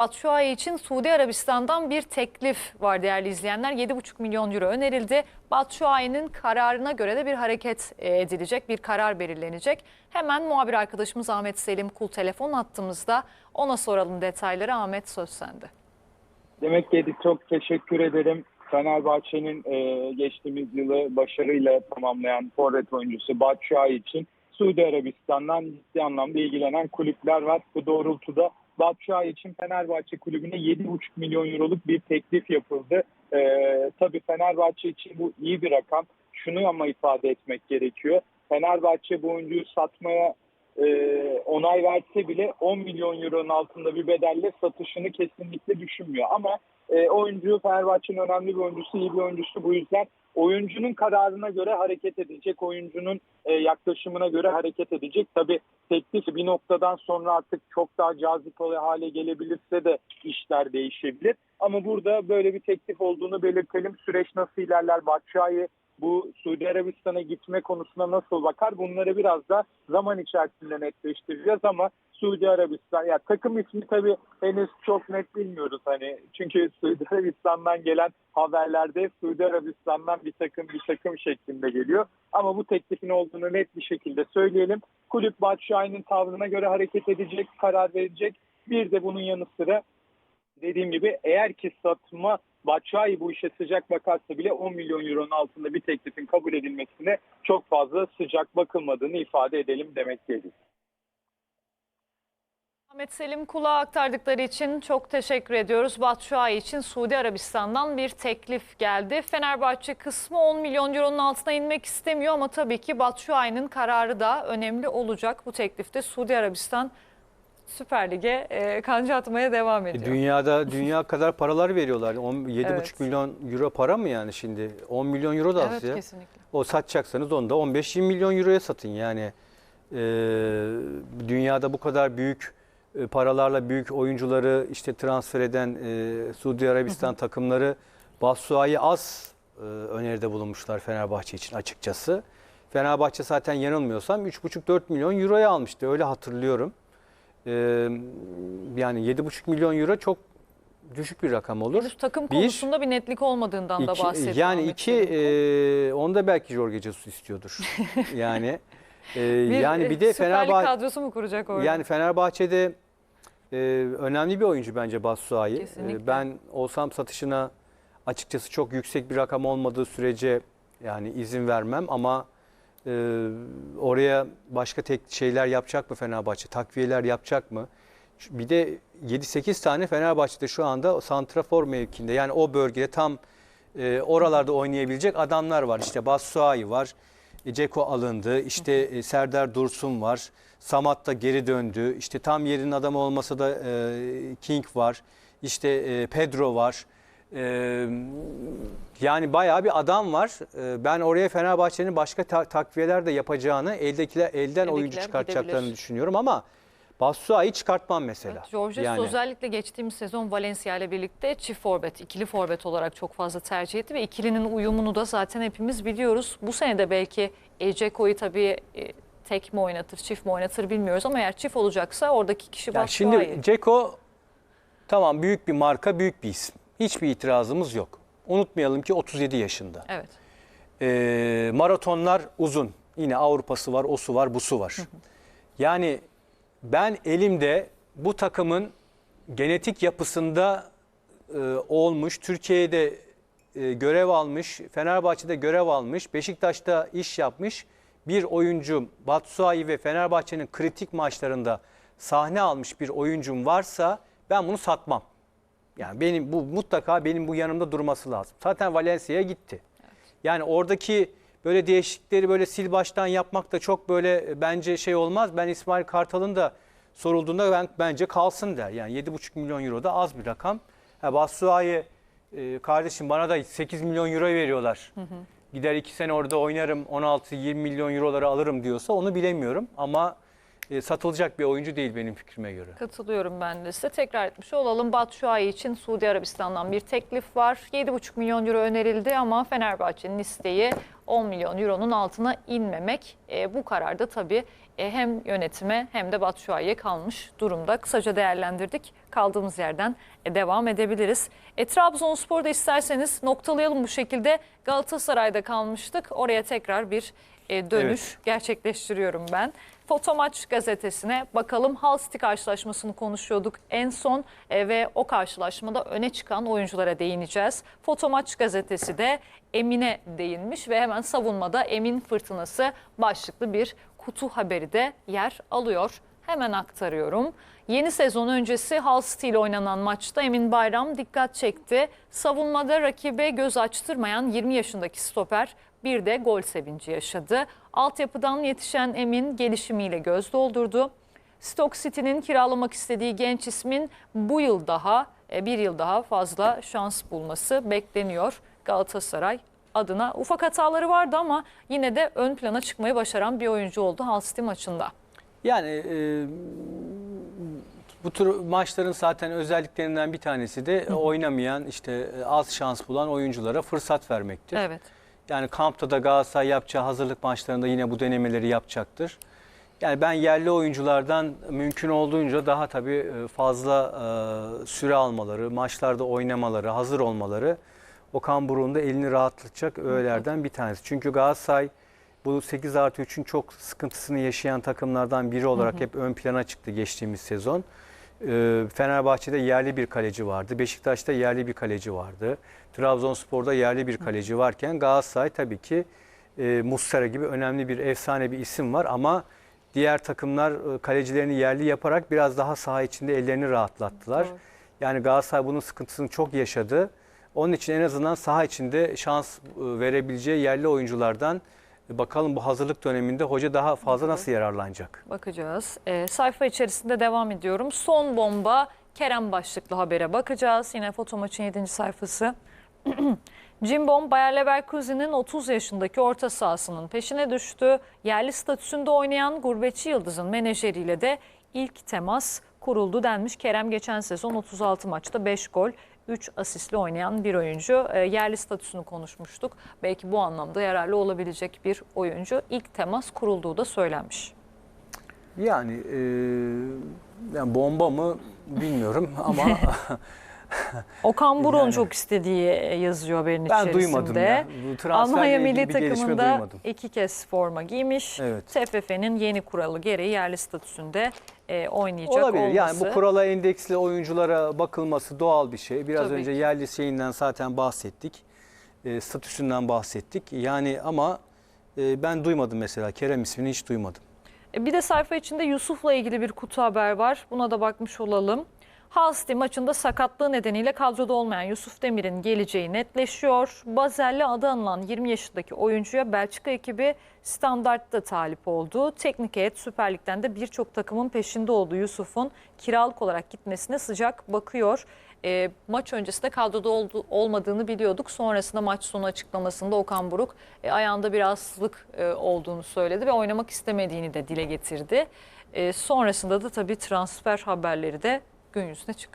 Batshuayi için Suudi Arabistan'dan bir teklif var değerli izleyenler. 7,5 milyon euro önerildi. Batshuayi'nin kararına göre de bir hareket e, edilecek, bir karar belirlenecek. Hemen muhabir arkadaşımız Ahmet Selim Kul telefon attığımızda ona soralım detayları. Ahmet söz sende. Demek ki çok teşekkür ederim. Fenerbahçe'nin e, geçtiğimiz yılı başarıyla tamamlayan forvet oyuncusu Batshuayi için Suudi Arabistan'dan ciddi anlamda ilgilenen kulüpler var. Bu doğrultuda Batshuayi için Fenerbahçe kulübüne 7,5 milyon euroluk bir teklif yapıldı. E, tabii Fenerbahçe için bu iyi bir rakam. Şunu ama ifade etmek gerekiyor. Fenerbahçe bu oyuncuyu satmaya e, onay verse bile 10 milyon euronun altında bir bedelle satışını kesinlikle düşünmüyor. Ama e, oyuncu Fenerbahçe'nin önemli bir oyuncusu, iyi bir oyuncusu. Bu yüzden oyuncunun kararına göre hareket edecek, oyuncunun e, yaklaşımına göre hareket edecek. Tabii teklif bir noktadan sonra artık çok daha cazip hale gelebilirse de işler değişebilir. Ama burada böyle bir teklif olduğunu belirtelim. Süreç nasıl ilerler? Batshuayi bu Suudi Arabistan'a gitme konusuna nasıl bakar? Bunları biraz da zaman içerisinde netleştireceğiz ama Suudi Arabistan ya takım ismi tabii henüz çok net bilmiyoruz hani çünkü Suudi Arabistan'dan gelen haberlerde Suudi Arabistan'dan bir takım bir takım şeklinde geliyor. Ama bu teklifin olduğunu net bir şekilde söyleyelim. Kulüp Batshuayi'nin tavrına göre hareket edecek, karar verecek. Bir de bunun yanı sıra dediğim gibi eğer ki satma Batshuayi bu işe sıcak bakarsa bile 10 milyon euronun altında bir teklifin kabul edilmesine çok fazla sıcak bakılmadığını ifade edelim demek gerekiyor. Ahmet Selim Kul'a aktardıkları için çok teşekkür ediyoruz. Batshuayi için Suudi Arabistan'dan bir teklif geldi. Fenerbahçe kısmı 10 milyon euronun altına inmek istemiyor ama tabii ki Batshuayi'nin kararı da önemli olacak. Bu teklifte Suudi Arabistan Süper Lig'e e, kanca atmaya devam E, ediyor. Dünyada dünya kadar paralar veriyorlar. 10 7,5 Evet. milyon euro para mı yani şimdi? 10 milyon euro da az Evet ya. kesinlikle. O satacaksanız onu da 15-20 milyon euroya satın yani. e, dünyada bu kadar büyük e, paralarla büyük oyuncuları işte transfer eden e, Suudi Arabistan takımları Batshuayi az e, öneride bulunmuşlar Fenerbahçe için açıkçası. Fenerbahçe zaten yanılmıyorsam 3,5-4 milyon euroya almıştı öyle hatırlıyorum. E, yani 7,5 milyon euro çok düşük bir rakam olur. Henüz takım Bir, konusunda bir netlik olmadığından da İki- bahsediyor. yani iki e, onda belki Jorge Jesus istiyordur. yani e, yani bir de Fenerbahçe kadrosu mu kuracak orada? yani Fenerbahçe'de e, önemli bir oyuncu bence. Kesinlikle. E, ben olsam satışına açıkçası çok yüksek bir rakam olmadığı sürece yani izin vermem ama e, oraya başka tek şeyler yapacak mı Fenerbahçe? Takviyeler yapacak mı? Bir de 7-8 tane Fenerbahçe'de şu anda santrafor mevkinde yani o bölgede tam e, oralarda oynayabilecek adamlar var. İşte Batshuayi var. E, Ceko alındı. İşte e, Serdar Dursun var. Samat da geri döndü. İşte tam yerinin adamı olmasa da e, King var. İşte e, Pedro var. E, yani bayağı bir adam var. E, ben oraya Fenerbahçe'nin başka ta- takviyeler de yapacağını, eldekiler elden oyuncu Eldekiler çıkartacaklarını gidebilir. düşünüyorum ama Batshuayi çıkartmam mesela. Evet, Jorge Yani- özellikle geçtiğimiz sezon Valencia ile birlikte çift forvet, ikili forvet olarak çok fazla tercih etti ve ikilinin uyumunu da zaten hepimiz biliyoruz. Bu sene de belki Eceko'yu tabii e, tek mi oynatır, çift mi oynatır bilmiyoruz ama eğer çift olacaksa oradaki kişi Yani Batshuayi. şimdi Ceko tamam büyük bir marka, büyük bir isim. Hiçbir itirazımız yok. Unutmayalım ki 37 yaşında. Evet. Ee, maratonlar uzun. Yine Avrupa'sı var, osu var, busu var. Yani ben elimde bu takımın genetik yapısında e, olmuş, Türkiye'de e, görev almış, Fenerbahçe'de görev almış, Beşiktaş'ta iş yapmış bir oyuncu Batshuayi ve Fenerbahçe'nin kritik maçlarında sahne almış bir oyuncum varsa ben bunu satmam. Yani benim bu mutlaka benim bu yanımda durması lazım. Zaten Valencia'ya gitti. Yani oradaki böyle değişiklikleri böyle sil baştan yapmak da çok böyle e, bence şey olmaz. Ben İsmail Kartal'ın da sorulduğunda ben bence kalsın der. Yani 7,5 milyon euro da az bir rakam. Ha Batshuayi e, kardeşim bana da 8 milyon euro veriyorlar. Gider 2 sene orada oynarım 16-20 milyon euroları alırım diyorsa onu bilemiyorum. Ama e, satılacak bir oyuncu değil benim fikrime göre. Katılıyorum ben de size. Tekrar etmiş olalım. Batshuayi için Suudi Arabistan'dan bir teklif var. 7,5 milyon euro önerildi ama Fenerbahçe'nin isteği 10 milyon euronun altına inmemek. E, bu karar da tabii e, hem yönetime hem de Batshuayi'ye kalmış durumda. Kısaca değerlendirdik. Kaldığımız yerden e, devam edebiliriz. E, Trabzonspor'da isterseniz noktalayalım bu şekilde. Galatasaray'da kalmıştık. Oraya tekrar bir e, dönüş Evet. gerçekleştiriyorum ben. Fotomaç gazetesine bakalım. Hull City karşılaşmasını konuşuyorduk en son e, ve o karşılaşmada öne çıkan oyunculara değineceğiz. Fotomaç gazetesi de Emin'e değinmiş ve hemen savunmada Emin Fırtınası başlıklı bir kutu haberi de yer alıyor. Hemen aktarıyorum. Yeni sezon öncesi Hull City ile oynanan maçta Emin Bayram dikkat çekti. Savunmada rakibe göz açtırmayan 20 yaşındaki stoper bir de gol sevinci yaşadı. Altyapıdan yetişen Emin gelişimiyle göz doldurdu. Stoke City'nin kiralamak istediği genç ismin bu yıl daha e, bir yıl daha fazla şans bulması bekleniyor Galatasaray adına. Ufak hataları vardı ama yine de ön plana çıkmayı başaran bir oyuncu oldu Hull City maçında. Yani e, bu tür maçların zaten özelliklerinden bir tanesi de oynamayan işte az şans bulan oyunculara fırsat vermektir. Evet. Yani kampta da Galatasaray yapacağı hazırlık maçlarında yine bu denemeleri yapacaktır. Yani ben yerli oyunculardan mümkün olduğunca daha tabii fazla e, süre almaları, maçlarda oynamaları, hazır olmaları Okan Buruk'un da elini rahatlatacak öğelerden bir tanesi. Çünkü Galatasaray bu 8 artı 3'ün çok sıkıntısını yaşayan takımlardan biri olarak hep ön plana çıktı geçtiğimiz sezon. Ee, Fenerbahçe'de yerli bir kaleci vardı. Beşiktaş'ta yerli bir kaleci vardı. Trabzonspor'da yerli bir kaleci varken Galatasaray tabii ki e, Muslera gibi önemli bir efsane bir isim var ama diğer takımlar e, kalecilerini yerli yaparak biraz daha saha içinde ellerini rahatlattılar. Doğru. Yani Galatasaray bunun sıkıntısını çok yaşadı. Onun için en azından saha içinde şans e, verebileceği yerli oyunculardan bakalım bu hazırlık döneminde hoca daha fazla nasıl yararlanacak? Bakacağız. Ee, sayfa içerisinde devam ediyorum. Son bomba Kerem başlıklı habere bakacağız. Yine foto maçın 7. sayfası. Cimbom Bayer Leverkusen'in 30 yaşındaki orta sahasının peşine düştü. Yerli statüsünde oynayan gurbetçi yıldızın menajeriyle de ilk temas kuruldu denmiş. Kerem geçen sezon 36 maçta 5 gol, 3 asistli oynayan bir oyuncu. Ee, yerli statüsünü konuşmuştuk. Belki bu anlamda yararlı olabilecek bir oyuncu. İlk temas kurulduğu da söylenmiş. Yani, e, yani bomba mı bilmiyorum ama Okan Yani- çok istediği e, yazıyor haberin ben içerisinde. duymadım ya. Bu transferle Almanya ilgili milli bir gelişme takımında duymadım. iki kez forma giymiş. Evet. TFF'nin yeni kuralı gereği yerli statüsünde e, oynayacak Olabilir. olması. Yani bu kurala endeksli oyunculara bakılması doğal bir şey. Biraz Tabii önce ki. yerli şeyinden zaten bahsettik. E, statüsünden bahsettik. Yani ama e, ben duymadım mesela. Kerem ismini hiç duymadım. E, Bir de sayfa içinde Yusuf'la ilgili bir kutu haber var. Buna da bakmış olalım. Hull City maçında sakatlığı nedeniyle kadroda olmayan Yusuf Demir'in geleceği netleşiyor. Bazelli adı anılan 20 yaşındaki oyuncuya Belçika ekibi standartta talip oldu. Teknik heyet Süper Lig'den de birçok takımın peşinde olduğu Yusuf'un kiralık olarak gitmesine sıcak bakıyor. E, maç öncesinde kadroda oldu, olmadığını biliyorduk. Sonrasında maç sonu açıklamasında Okan Buruk e, ayağında bir rahatsızlık e, olduğunu söyledi ve oynamak istemediğini de dile getirdi. E, sonrasında da tabii transfer haberleri de gün yüzüne çıkıyor.